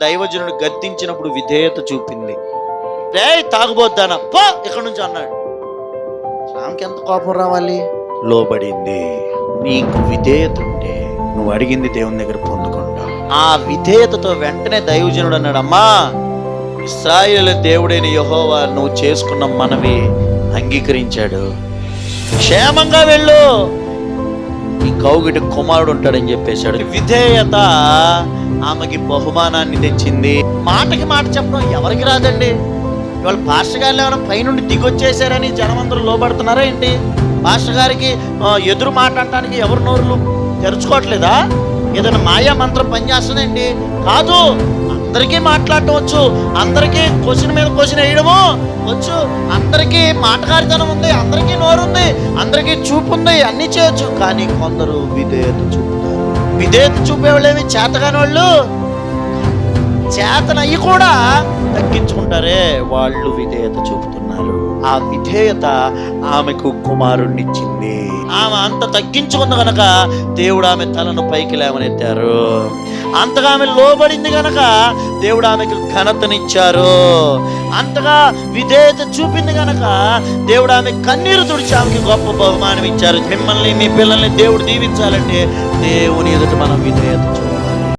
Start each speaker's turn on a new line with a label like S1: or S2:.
S1: దైవజనుడు గద్దించినప్పుడు విధేయత చూపింది. రే తాగుబోద్దానా పో! ఇక్కడ నుంచి అన్నాడు. ఆమెకి ఎంత కోపం రావాలి? లోబడింది. నీకు విధేయత ఉంటే నువ్వు అడిగింది దేవుని దగ్గర పొందుకుంటా. ఆ విధేయతతో వెంటనే దైవజనుడు అన్నాడు అమ్మా ఇస్రాయేల్ దేవుడైన యెహోవా నువ్వు చేసుకున్న మనవి అంగీకరించాడు. క్షేమంగా వెళ్ళు. ఈ కౌగిటి కుమారుడు ఉంటాడని చెప్పేశాడు. విధేయత ఆమెకి బహుమానాన్ని తెచ్చింది. మాటకి మాట చెప్పడం ఎవరికి రాదండి? ఇవాళ పాస్టర్ గారు ఏమైనా పైనుండి దిగొచ్చేసారని జనమందరూ లోబడుతున్నారా ఏంటి? పాస్టర్ గారికి ఎదురు మాట్లాడటానికి ఎవరు నోరులు తెరుచుకోవట్లేదా? ఏదైనా మాయా మంత్రం పనిచేస్తుందండి కాదు అందరికీ మాట్లాడటం వచ్చు. అందరికీ క్వశ్చన్ మీద క్వశ్చన్ వేయడము వచ్చు. అందరికీ మాటగారితనం ఉంది అందరికీ నోరు ఉంది అందరికీ చూపు ఉంది అన్నీ చేయొచ్చు. కానీ కొందరు విధేయత చూపుతారు. విధేయత చూపేవాళ్ళు ఏమి చేతగాని వాళ్ళు చేతనయ్యి కూడా తగ్గించుకుంటారే. వాళ్ళు విధేయత చూపుతున్నారు. ఆ విధేయత ఆమెకు కుమారుణ్ణిచ్చింది. ఆమె అంత తగ్గించుకుంది కనుక దేవుడు ఆమె తలను పైకి లేవనెత్తారు. అంతగా ఆమె లోబడింది గనక దేవుడు ఆమెకు ఘనతనిచ్చారు. అంతగా విధేయత చూపింది గనక దేవుడు ఆమె కన్నీరు తుడిచి ఆమెకి గొప్ప బహుమానం ఇచ్చారు మిమ్మల్ని మీ పిల్లల్ని దేవుడు దీవించాలంటే దేవుని ఎదుట మనం విధేయత